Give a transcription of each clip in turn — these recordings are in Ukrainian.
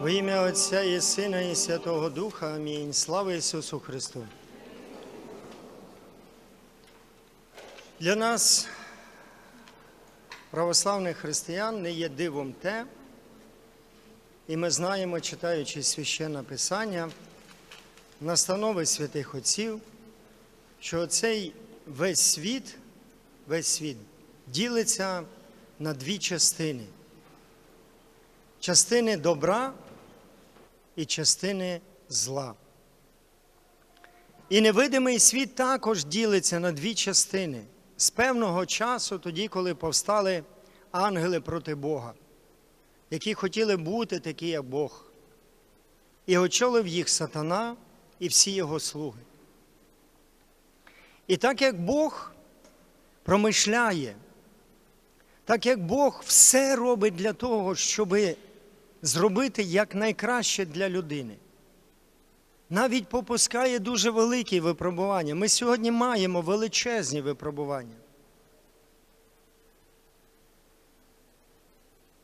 Во ім'я Отця і Сина, і Святого Духа. Амінь. Слава Ісусу Христу. Для нас, православних християн, не є дивом те, і ми знаємо, читаючи священне Писання, настанови святих Отців, що цей весь світ, весь світ ділиться на дві частини. Частини добра і частини зла. І невидимий світ також ділиться на дві частини. З певного часу, тоді, коли повстали ангели проти Бога, які хотіли бути такі, як Бог, і очолив їх сатана і всі його слуги. І так як Бог промишляє, так як Бог все робить для того, щоби зробити якнайкраще для людини. Навіть попускає дуже великі випробування. Ми сьогодні маємо величезні випробування.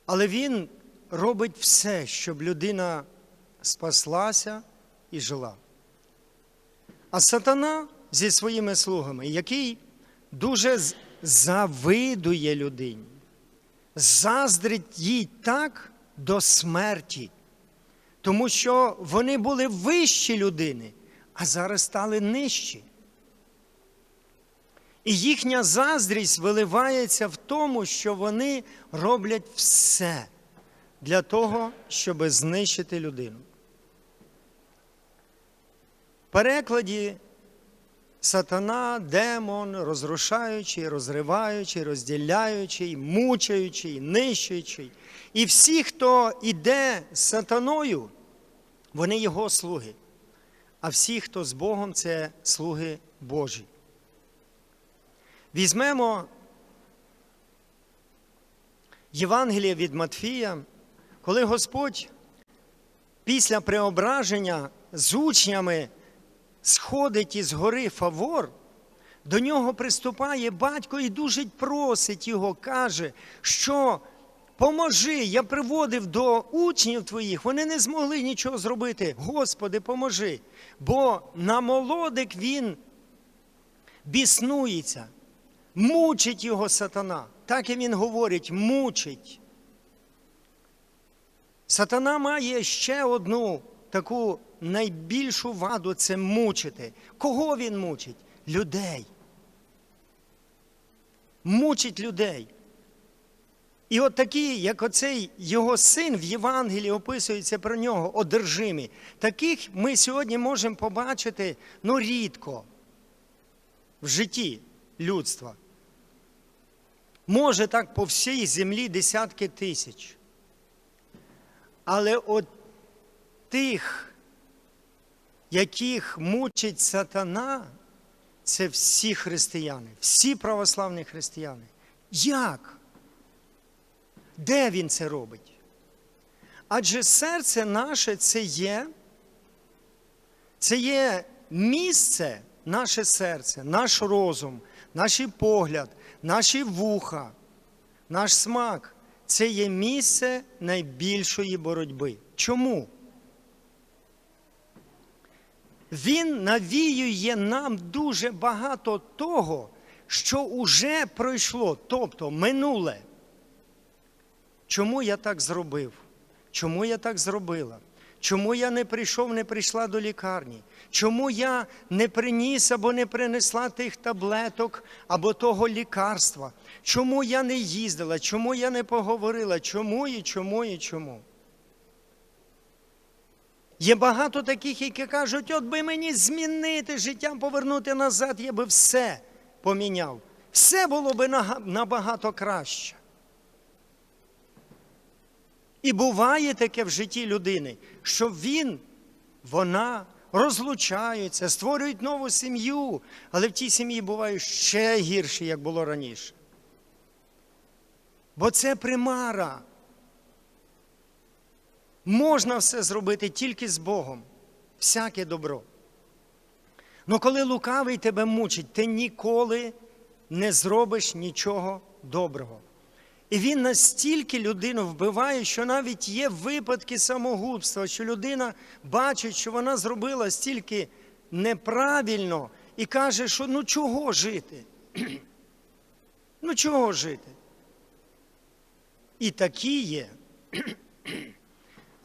Але Він робить все, щоб людина спаслася і жила. А сатана зі своїми слугами, який дуже завидує людині, заздрить їй так, до смерті, тому що вони були вищі людини, а зараз стали нижчі. І їхня заздрість виливається в тому, що вони роблять все для того, щоб знищити людину. В перекладі сатана, демон, розрушаючий, розриваючий, розділяючий, мучаючий, нищуючий. І всі, хто йде з сатаною, вони його слуги. А всі, хто з Богом, це слуги Божі. Візьмемо Євангеліє від Матфія, коли Господь після преображення з учнями сходить із гори Фавор, до нього приступає батько і дуже просить його, каже, що поможи, я приводив до учнів твоїх, вони не змогли нічого зробити. Господи, поможи. Бо на молодик він біснується, мучить його сатана. Так і він говорить, мучить. Сатана має ще одну таку найбільшу ваду це мучити. Кого він мучить? Людей. Мучить людей. І от такі, як оцей його син в Євангелії описується про нього, одержимі. Таких ми сьогодні можемо побачити ну, рідко в житті людства. Може так по всій землі десятки тисяч. Але от тих, яких мучить сатана, це всі християни, всі православні християни. Як? Де він це робить? Адже серце наше це є, це є місце, наше серце, наш розум, наш погляд, наші вуха, наш смак це є місце найбільшої боротьби. Чому? Він навіює нам дуже багато того, що уже пройшло, тобто минуле. Чому я так зробив? Чому я так зробила? Чому я не прийшов, не прийшла до лікарні? Чому я не приніс або не принесла тих таблеток або того лікарства? Чому я не їздила? Чому я не поговорила? Чому і чому і чому? Є багато таких, які кажуть, от би мені змінити життя, повернути назад, я би все поміняв. Все було би набагато краще. І буває таке в житті людини, що він, вона розлучаються, створюють нову сім'ю, але в тій сім'ї буває ще гірше, як було раніше. Бо це примара. Можна все зробити тільки з Богом, всяке добро. Ну коли лукавий тебе мучить, ти ніколи не зробиш нічого доброго. І він настільки людину вбиває, що навіть є випадки самогубства, що людина бачить, що вона зробила стільки неправильно і каже, що ну чого жити? Ну чого жити? І такі є.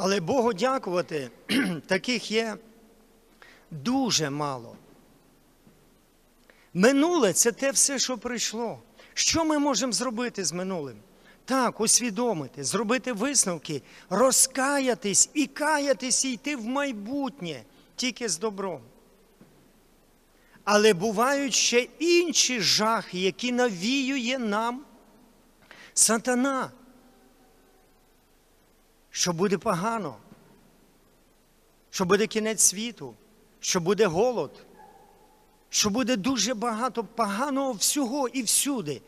Але Богу дякувати, таких є дуже мало. Минуле це те все, що прийшло. Що ми можемо зробити з минулим? Так, усвідомити, зробити висновки, розкаятись і каятись, і йти в майбутнє тільки з добром. Але бувають ще інші жахи, які навіює нам сатана, що буде погано, що буде кінець світу, що буде голод, що буде дуже багато поганого всього і всюди.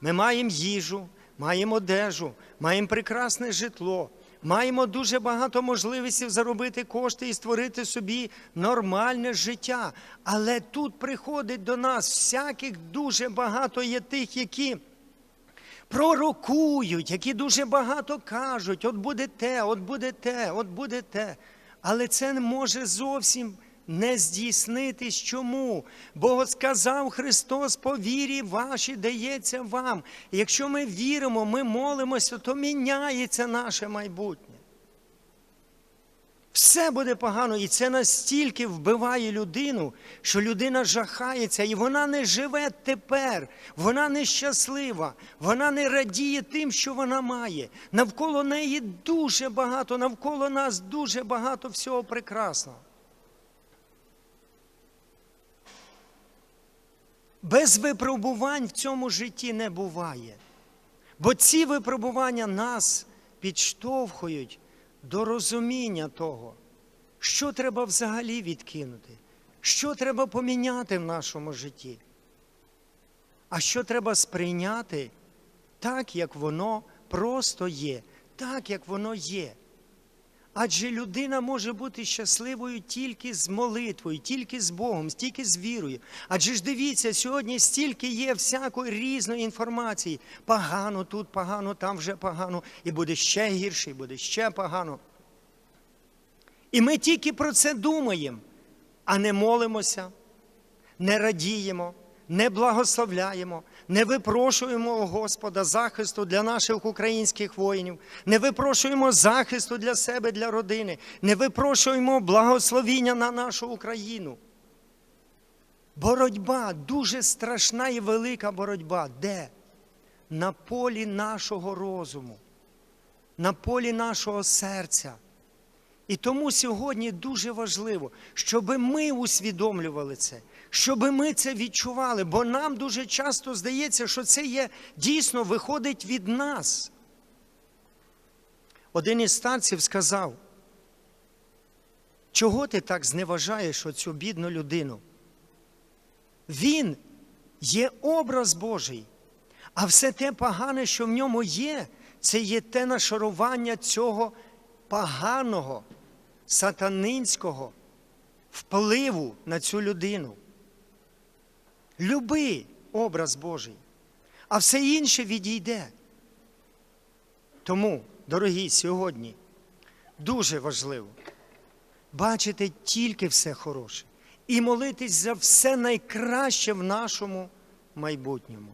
Ми маємо їжу, маємо одежу, маємо прекрасне житло, маємо дуже багато можливостей заробити кошти і створити собі нормальне життя. Але тут приходить до нас всяких дуже багато є тих, які пророкують, які дуже багато кажуть, от буде те, от буде те, от буде те. Але це може зовсім не здійснитись. Чому? Бо сказав Христос, по вірі вашій дається вам. Якщо ми віримо, ми молимося, то міняється наше майбутнє. Все буде погано, і це настільки вбиває людину, що людина жахається, і вона не живе тепер, вона не щаслива, вона не радіє тим, що вона має. Навколо неї дуже багато, навколо нас дуже багато всього прекрасного. Без випробувань в цьому житті не буває. Бо ці випробування нас підштовхують до розуміння того, що треба взагалі відкинути, що треба поміняти в нашому житті, а що треба сприйняти так, як воно просто є, так, як воно є. Адже людина може бути щасливою тільки з молитвою, тільки з Богом, тільки з вірою. Адже ж дивіться, сьогодні стільки є всякої різної інформації. Погано тут, погано, там вже погано, і буде ще гірше, і буде ще погано. І ми тільки про це думаємо, а не молимося, не радіємо, не благословляємо, не випрошуємо у Господа захисту для наших українських воїнів, не випрошуємо захисту для себе, для родини, не випрошуємо благословіння на нашу Україну. Боротьба дуже страшна і велика боротьба. Де? На полі нашого розуму, на полі нашого серця. І тому сьогодні дуже важливо, щоб ми усвідомлювали це, щоб ми це відчували, бо нам дуже часто здається, що це є дійсно виходить від нас. Один із старців сказав, чого ти так зневажаєш оцю бідну людину? Він є образ Божий, а все те погане, що в ньому є, це є те нашарування цього поганого, сатанинського впливу на цю людину. Люби образ Божий, а все інше відійде. Тому, дорогі, сьогодні дуже важливо бачити тільки все хороше і молитись за все найкраще в нашому майбутньому.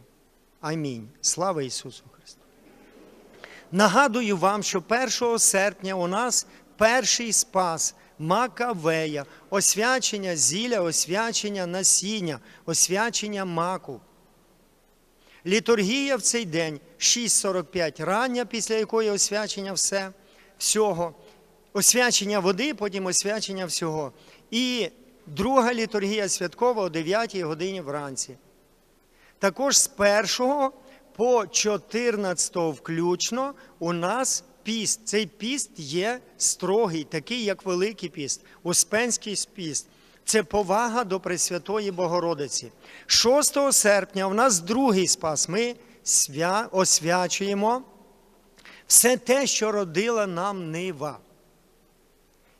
Амінь. Слава Ісусу Христу! Нагадую вам, що 1 серпня у нас перший спас Макавея, освячення зілля, освячення насіння, освячення маку. Літургія в цей день 6.45 рання, після якої освячення все, всього, освячення води, потім освячення всього. І друга літургія святкова о 9 годині вранці. Також з 1 по 14 включно у нас піст. Цей піст є строгий, такий, як Великий піст, Успенський піст. Це повага до Пресвятої Богородиці. 6 серпня у нас другий спас. Ми свя... освячуємо все те, що родила нам нива.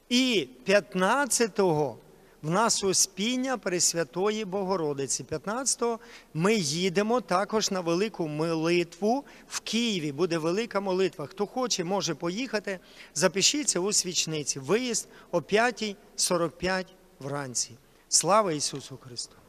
І 15-го в нас Успіння Пресвятої Богородиці. 15-го ми їдемо також на велику молитву в Києві. Буде велика молитва. Хто хоче, може поїхати. Запишіться у свічниці. Виїзд о 5.45 вранці. Слава Ісусу Христу!